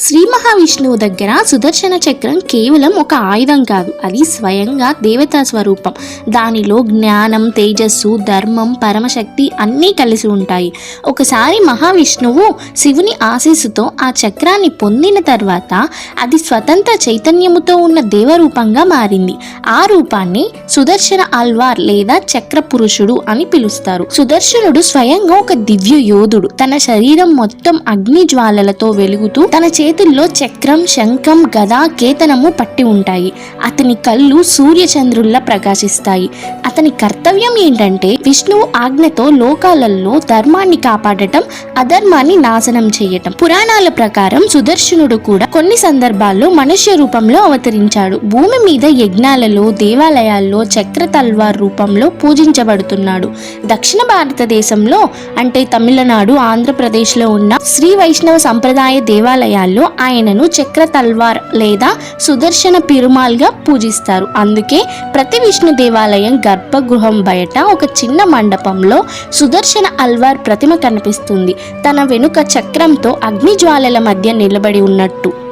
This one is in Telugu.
శ్రీ మహావిష్ణువు దగ్గర సుదర్శన చక్రం కేవలం ఒక ఆయుధం కాదు. అది స్వయంగా దేవతా స్వరూపం. దానిలో జ్ఞానం తేజస్సు ధర్మం పరమశక్తి అన్నీ కలిసి ఉంటాయి. ఒకసారి మహావిష్ణువు శివుని ఆశీస్సుతో ఆ చక్రాన్ని పొందిన తర్వాత అది స్వతంత్ర చైతన్యముతో ఉన్న దేవరూపంగా మారింది. ఆ రూపాన్ని సుదర్శన అల్వార్ లేదా చక్ర పురుషుడు అని పిలుస్తారు. సుదర్శనుడు స్వయంగా ఒక దివ్య యోధుడు తన శరీరం మొత్తం అగ్ని జ్వాలలతో వెలుగుతూ తన చేతుల్లో చక్రం శంఖం గద కేతనము పట్టి ఉంటాయి. అతని కళ్ళు సూర్యచంద్రుల్లా ప్రకాశిస్తాయి. అతని కర్తవ్యం ఏంటంటే విష్ణువు ఆజ్ఞతో లోకాలలో ధర్మాన్ని కాపాడటం అధర్మాన్ని నాశనం చేయటం. పురాణాల ప్రకారం సుదర్శనుడు కూడా కొన్ని సందర్భాల్లో మనుష్య రూపంలో అవతరించాడు. భూమి మీద యజ్ఞాలలో దేవాలయాల్లో చక్ర తల్వార్ రూపంలో పూజించబడుతున్నాడు. దక్షిణ భారతదేశంలో అంటే తమిళనాడు ఆంధ్రప్రదేశ్లో ఉన్న శ్రీ వైష్ణవ సంప్రదాయ దేవాలయాల్లో ఆయనను చక్ర తల్వార్ లేదా సుదర్శన పిరుమాల్గా పూజిస్తారు. అందుకే ప్రతి విష్ణు దేవాలయం గర్భగృహం బయట ఒక చిన్న మండపంలో సుదర్శన అల్వార్ ప్రతిమ కనిపిస్తుంది. తన వెనుక చక్రంతో అగ్ని జ్వాలల మధ్య నిలబడి ఉన్నట్టు.